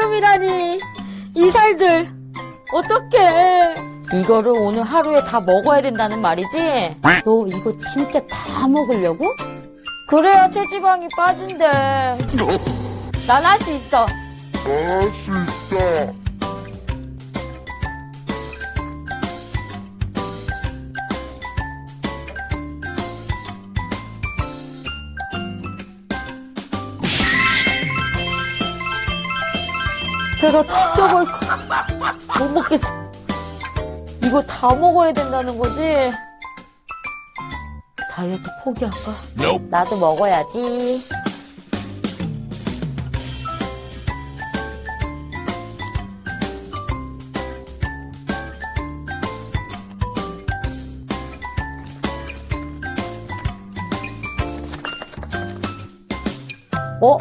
나름이라니. 이 살들. 어떡해. 이거를 오늘 하루에 다 먹어야 된다는 말이지? 너 이거 진짜 다 먹으려고? 그래야 체지방이 빠진대. 난 할 수 있어. 할 수 있어. 배가 턱 쪄볼 거. 못 먹겠어. 이거 다 먹어야 된다는 거지? 다이어트 포기할까? Nope. 나도 먹어야지. 어?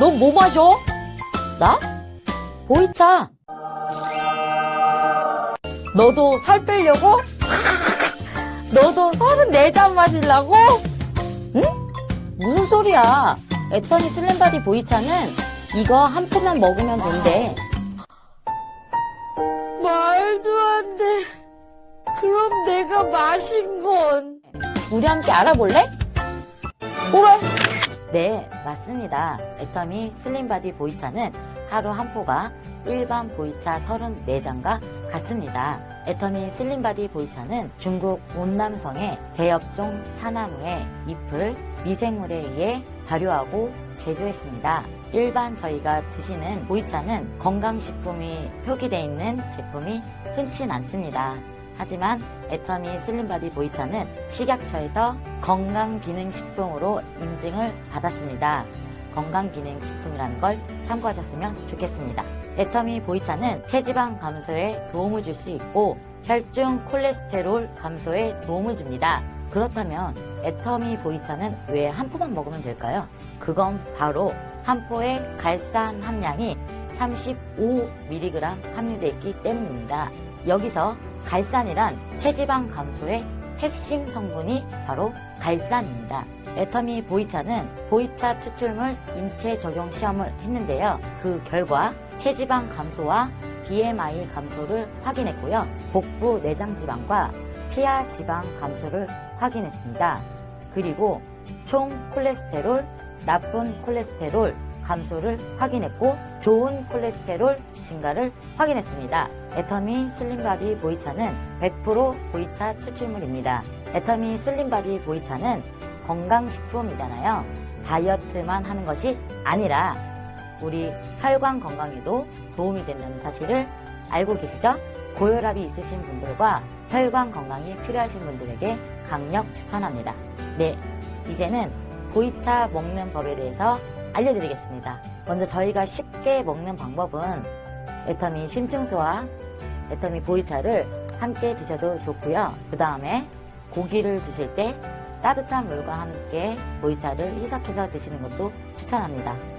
넌 뭐 마셔? 나? 보이차. 너도 살 빼려고? 너도 34잔 마시려고? 응? 무슨 소리야. 애터미 슬림바디 보이차는 이거 한 포만 먹으면 된대. 말도 안 돼. 그럼 내가 마신 건. 우리 함께 알아볼래? 그래. 네, 맞습니다. 애터미 슬림바디 보이차는 하루 한 포가 일반 보이차 34잔과 같습니다. 애터미 슬림바디 보이차는 중국 온남성의 대엽종 차나무의 잎을 미생물에 의해 발효하고 제조했습니다. 일반 저희가 드시는 보이차는 건강식품이 표기되어 있는 제품이 흔치 않습니다. 하지만 애터미 슬림바디 보이차는 식약처에서 건강기능식품으로 인증을 받았습니다. 건강기능식품이라는 걸 참고하셨으면 좋겠습니다. 애터미 보이차는 체지방 감소에 도움을 줄 수 있고 혈중 콜레스테롤 감소에 도움을 줍니다. 그렇다면 애터미 보이차는 왜 한 포만 먹으면 될까요? 그건 바로 한 포의 갈산 함량이 35mg 함유되어 있기 때문입니다. 여기서 갈산이란 체지방 감소의 핵심 성분이 바로 갈산입니다. 애터미 보이차는 보이차 추출물 인체 적용 시험을 했는데요. 그 결과 체지방 감소와 BMI 감소를 확인했고요. 복부 내장 지방과 피하 지방 감소를 확인했습니다. 그리고 총 콜레스테롤, 나쁜 콜레스테롤 감소를 확인했고 좋은 콜레스테롤 증가를 확인했습니다. 애터미 슬림바디 보이차는 100% 보이차 추출물입니다. 애터미 슬림바디 보이차는 건강식품이잖아요. 다이어트만 하는 것이 아니라 우리 혈관 건강에도 도움이 된다는 사실을 알고 계시죠? 고혈압이 있으신 분들과 혈관 건강이 필요하신 분들에게 강력 추천합니다. 네, 이제는 보이차 먹는 법에 대해서 알려드리겠습니다. 먼저 저희가 쉽게 먹는 방법은 애터미 심층수와 애터미 보이차를 함께 드셔도 좋고요. 그 다음에 고기를 드실 때 따뜻한 물과 함께 보이차를 희석해서 드시는 것도 추천합니다.